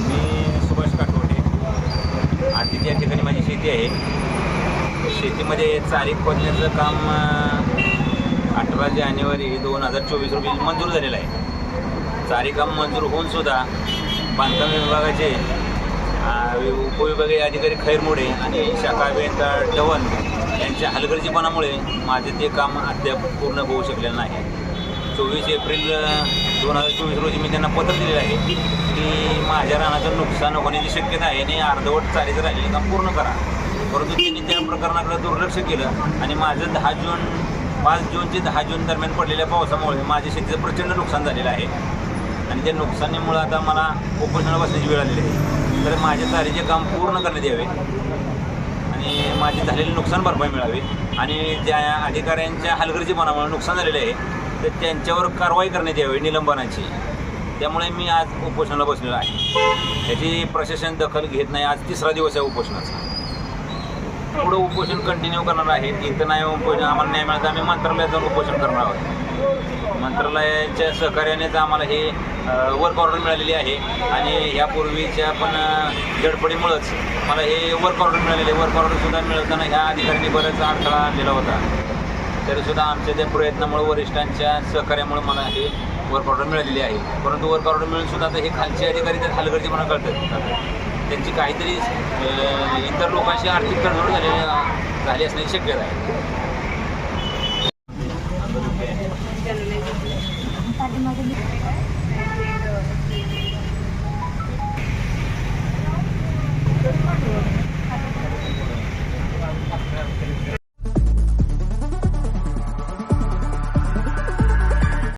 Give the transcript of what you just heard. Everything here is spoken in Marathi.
मी सुभाष काठवडे. आधी त्या ठिकाणी माझी शेती आहे. शेतीमध्ये चारी खोदण्याचं काम अठरा जानेवारी दोन हजार चोवीस रोजी मंजूर झालेलं आहे. चारी काम मंजूर होऊनसुद्धा बांधकाम विभागाचे उपविभागीय अधिकारी खैरमोडे आणि शाखा अभियंता डवन यांच्या हलगर्जीपणामुळे माझे ते काम अद्याप पूर्ण होऊ शकलेलं नाही. चोवीस एप्रिल दोन हजार चोवीस रोजी मी त्यांना पत्र दिलेलं आहे की माझ्या रानाचं नुकसान होण्याची शक्यता आहे आणि अर्धवट चालीचं राहिलेलं काम पूर्ण करा. परंतु त्यांनी त्या प्रकरणाकडे दुर्लक्ष केलं आणि माझं दहा जून पाच जून ते दहा जून दरम्यान पडलेल्या पावसामुळे माझ्या शेतीचं प्रचंड नुकसान झालेलं आहे. आणि त्या नुकसानीमुळं आता मला उपोषणाला बसण्याची वेळ आलेली आहे. तर माझ्या चालीचे काम पूर्ण करण्यात यावे आणि माझे झालेले नुकसान भरपाई मिळावी आणि ज्या अधिकाऱ्यांच्या हलगर्जीपणामुळे नुकसान झालेलं आहे. तर त्यांच्यावर कारवाई करण्यात यावी निलंबनाची. त्यामुळे मी आज उपोषणाला बसलेलो आहे. याची प्रशासन दखल घेत नाही. आज तिसरा दिवस आहे उपोषणाचा. पुढं उपोषण कंटिन्यू करणार आहे. इथं नाही उपोषण. आम्हाला नाही मिळत आम्ही मंत्रालयात जाऊन उपोषण करणार आहोत. मंत्रालयाच्या सहकार्यानेच आम्हाला हे वर्क ऑर्डर मिळालेली आहे. आणि यापूर्वीच्या पण गडबडीमुळंच मला हे वर्क ऑर्डर मिळालेले. वर्क ऑर्डरसुद्धा मिळताना ह्या अधिकाऱ्यांनी बराच अडथळा आणलेला होता. तरीसुद्धा आमच्या त्या प्रयत्नामुळे वरिष्ठांच्या सहकार्यामुळे मला हे वर्क ऑर्डर मिळालेली आहे. परंतु वर्क ऑर्डर मिळून सुद्धा आता हे खालचे अधिकारी तर हलगर्जी म्हणून कळतात. त्यांची काहीतरी इतर लोकांशी आर्थिक तडजोड झालेली झाली असण्याची शक्यता आहे. पाठीमागे